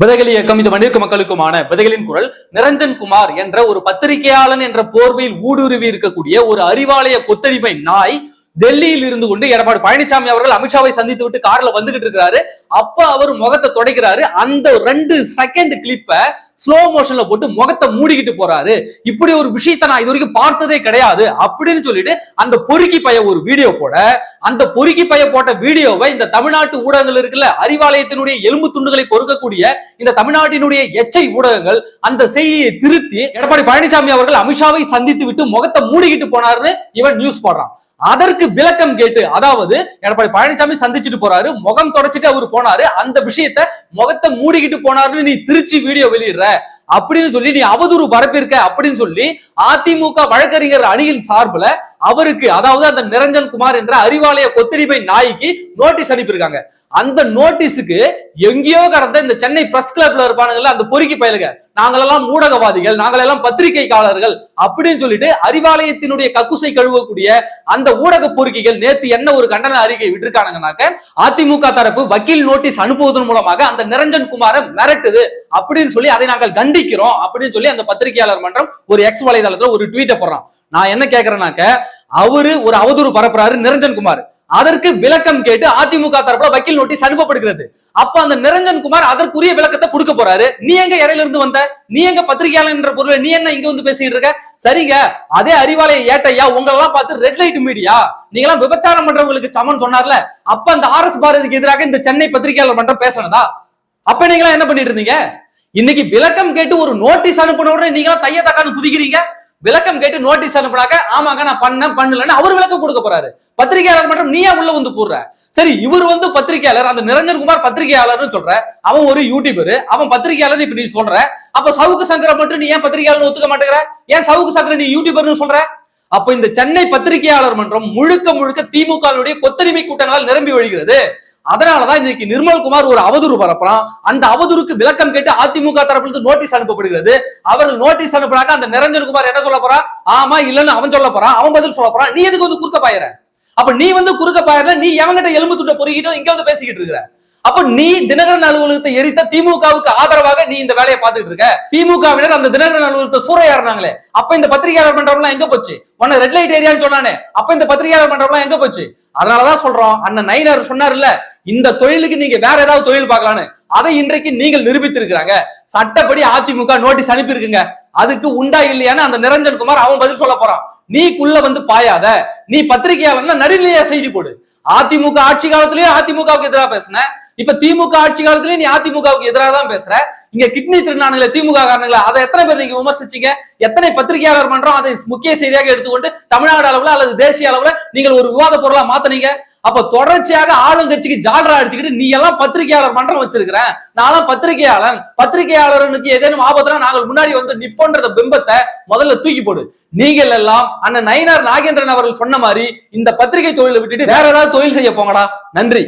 விதைகள் இயக்கம் இது மனித மக்களுக்குமான விதைகளின் குரல் நிரஞ்சன் குமார் என்ற ஒரு பத்திரிகையாளன் என்ற போர்வையில் ஊடுருவி இருக்கக்கூடிய ஒரு அறிவாலய கொத்தடிமை நாய் டெல்லியில் இருந்து கொண்டு எடப்பாடி பழனிசாமி அவர்கள் அமித்ஷாவை சந்தித்து விட்டு கார்ல வந்துகிட்டு இருக்கிறாரு. அப்ப அவர் முகத்தை தொடைக்கிறாரு. அந்த ரெண்டு செகண்ட் கிளிப்பை ஸ்லோ மோஷன்ல போட்டு முகத்தை மூடிக்கிட்டு போறாரு. இப்படி ஒரு விஷயத்தை நான் இது வரைக்கும் பார்த்ததே கிடையாது. அப்படின்னு சொல்லிட்டு அந்த பொறுக்கி பைய ஒரு வீடியோ போட அந்த பொறுக்கி பைய போட்ட வீடியோவை இந்த தமிழ்நாட்டு ஊடகங்கள் இருக்குல்ல அறிவாலயத்தினுடைய எலும்பு துண்டுகளை பொறுக்கக்கூடிய இந்த தமிழ்நாட்டினுடைய எச்சை ஊடகங்கள் அந்த செய்தியை திருத்தி எடப்பாடி பழனிசாமி அவர்கள் அமித்ஷாவை சந்தித்து விட்டு முகத்தை மூடிக்கிட்டு போனாருன்னு இவன் நியூஸ் போடுறான். அதற்கு விளக்கம் கேட்டு அதாவது எடப்பாடி பழனிசாமி சந்திச்சுட்டு போறாரு முகம் தொடச்சிட்டு அவர் போனாரு அந்த விஷயத்த முகத்தை மூடிக்கிட்டு போனாருன்னு நீ திருச்சி வீடியோ வெளியிடுற. அப்படின்னு சொல்லி நீ அவதூறு பரப்பியிருக்க அப்படின்னு சொல்லி அதிமுக வழக்கறிஞர் அணியின் சார்புல அவருக்கு அதாவது அந்த நிரஞ்சன் குமார் என்ற அறிவாலய கொத்தடிமை நாய்க்கு நோட்டீஸ் அனுப்பியிருக்காங்க. அந்த நோட்டீஸுக்கு எங்கேயோ கடந்த இந்த சென்னை பிரஸ் கிளப்ல இருப்பானுங்கல்ல அந்த பொறுக்கி பயலுங்க. நாங்களெல்லாம் ஊடகவாதிகள் நாங்களெல்லாம் பத்திரிகைக்காரர்கள் அப்படின்னு சொல்லிட்டு அறிவாலயத்தினுடைய கக்குசை கழுவக்கூடிய அந்த ஊடக பொறுக்கிகள் நேத்து என்ன ஒரு கண்டன அறிக்கை விட்டுருக்கானுங்கனாக்க அதிமுக தரப்பு வக்கீல் நோட்டீஸ் அனுப்புவதன் மூலமாக அந்த நிரஞ்சன் குமாரை மிரட்டுது அப்படின்னு சொல்லி அதை நாங்கள் கண்டிக்கிறோம் அப்படின்னு சொல்லி அந்த பத்திரிகையாளர் மன்றம் ஒரு எக்ஸ் வலைதளத்துல ஒரு ட்வீட்டை போடுறான். நான் என்ன கேட்கறேனாக்க அவரு ஒரு அவதூறு பரப்புறாரு நிரஞ்சன் குமார். அதற்கு விளக்கம் கேட்டு அதிமுக தரப்புல வக்கீல் நோட்டீஸ் அனுப்பப்படுகிறது. அப்ப அந்த நிரஞ்சன் குமார் அதற்குரிய விளக்கத்தை கொடுக்க போறாரு. நீ எங்க இடையில இருந்து வந்த? நீ எங்க பத்திரிகையாளர் என்ற பொருளை நீ என்ன இங்க வந்து பேசிட்டு இருக்க? சரிங்க அதே அறிவாலய ஏட்டையா? உங்களெல்லாம் பார்த்து ரெட் லைட் மீடியா நீங்க எல்லாம் விபச்சாரம் பண்றவங்களுக்கு சமன் சொன்னார்ல. அப்ப அந்த ஆர் எஸ் பாரதிக்கு எதிராக இந்த சென்னை பத்திரிகையாளர் மன்றம் பேசணுதா அப்ப நீங்க என்ன பண்ணிட்டு இருந்தீங்க? இன்னைக்கு விளக்கம் கேட்டு ஒரு நோட்டீஸ் அனுப்பின உடனே நீங்களா தைய தக்கான்னு குதிக்கிறீங்க? விளக்கம் கேட்டு நோட்டீஸ் அனுப்புனாக்க ஆமாங்க நான் பண்ணேன் பண்ணலன்னு அவர் விளக்கம் கொடுக்க போறாரு. பத்திரிகையாளர் மன்றம் நீ ஏன் உள்ள வந்து போடுற சரி இவர் வந்து பத்திரிகையாளர் அந்த நிரஞ்சன் குமார் பத்திரிகையாளர்னு சொல்ற அவன் ஒரு யூடியூபர் அவன் பத்திரிகையாளர் இப்ப நீ சொல்ற அப்ப சவுக்கு சங்கரை மட்டும் நீ ஏன் பத்திரிகையாளர் ஒத்துக்க மாட்டேங்கிற? ஏன் சவுக்கு சங்கரை நீ யூடியூபர்னு சொல்ற? அப்ப இந்த சென்னை பத்திரிகையாளர் மன்றம் முழுக்க முழுக்க திமுகவினுடைய கொத்தடிமை கூட்டங்களால் நிரம்பி வழிகிறது அதனாலதான் இன்னைக்கு நிர்மல்குமார் ஒரு அவதூறு பரப்புறான் அந்த அவதூறுக்கு விளக்கம் கேட்டு அதிமுக தரப்பிலிருந்து நோட்டீஸ் அனுப்பப்படுகிறது. அவர்கள் நோட்டீஸ் அனுப்புனாக்க அந்த நிரஞ்சன் குமார் என்ன சொல்ல போறான்? ஆமா இல்லன்னு அவன் சொல்ல போறான். அவன் பதில் சொல்ல போறான். நீ எதுக்கு வந்து குறுக்க பாயிர அப்ப நீ வந்து குறுக்க பாயிரல நீ எவங்கிட்ட எலும்பு துட்ட பொறுக்கிட்டு இங்க வந்து பேசிக்கிட்டு இருக்கிற? அப்ப நீ தினகரன் அலுவலகத்தை எரித்த திமுகவுக்கு ஆதரவாக நீ இந்த வேலையை பார்த்துட்டு இருக்க. திமுகவினர் அந்த தினகரன் அலுவலகத்தை சூறையாடுறாங்களே அப்ப இந்த பத்திரிகையாளர் மன்றம்லாம் எங்க போச்சு? உன்ன ரெட் லைட் ஏரியான்னு சொன்னானே. அப்ப இந்த பத்திரிகையாளர் மன்றம்லாம் எங்க போச்சு? அதனாலதான் சொல்றோம் அண்ணன் நயினார் சொன்னார்ல இந்த தொழிலுக்கு நீங்க வேற ஏதாவது தொழில் பார்க்கலான்னு. அதை இன்றைக்கு நீங்கள் நிரூபித்திருக்கிறாங்க. சட்டப்படி அதிமுக நோட்டீஸ் அனுப்பியிருக்குங்க. அதுக்கு உண்டா இல்லையான்னு அந்த நிரஞ்சன் குமார் அவன் பதில் சொல்ல போறான். நீக்குள்ள வந்து பாயாத நீ பத்திரிகையாளர்னா நடுநிலையா செய்தி போடு. அதிமுக ஆட்சி காலத்திலயும் அதிமுகவுக்கு எதிராக பேசுன. இப்ப திமுக ஆட்சி காலத்துல நீ அதிமுகவுக்கு எதிராக தான் பேசுற. இங்க கிட்னி திருநானுங்களே திமுக காரணங்களா அதை எத்தனை பேர் நீங்க விமர்சிச்சீங்க? எத்தனை பத்திரிகையாளர் மன்றம் அதை முக்கிய செய்தியாக எடுத்துக்கொண்டு தமிழ்நாடு அளவுல அல்லது தேசிய அளவுல நீங்கள் ஒரு விவாத பொருளா மாத்தனீங்க? அப்ப தொடர்ச்சியாக ஆளுங்கட்சிக்கு ஜால்ரா அடிச்சுக்கிட்டு நீ எல்லாம் பத்திரிகையாளர் மன்றம் வச்சிருக்கிறேன் நானும் பத்திரிகையாளன். பத்திரிகையாளர்களுக்கு ஏதேனும் ஆபத்துனா நாங்கள் முன்னாடி வந்து நிப்போன்றத பிம்பத்தை முதல்ல தூக்கி போடு. நீங்கள் எல்லாம் அண்ணன் நயினார் நாகேந்திரன் அவர்கள் சொன்ன மாதிரி இந்த பத்திரிகை தொழிலை விட்டுட்டு வேற ஏதாவது தொழில் செய்ய போங்கடா. நன்றி.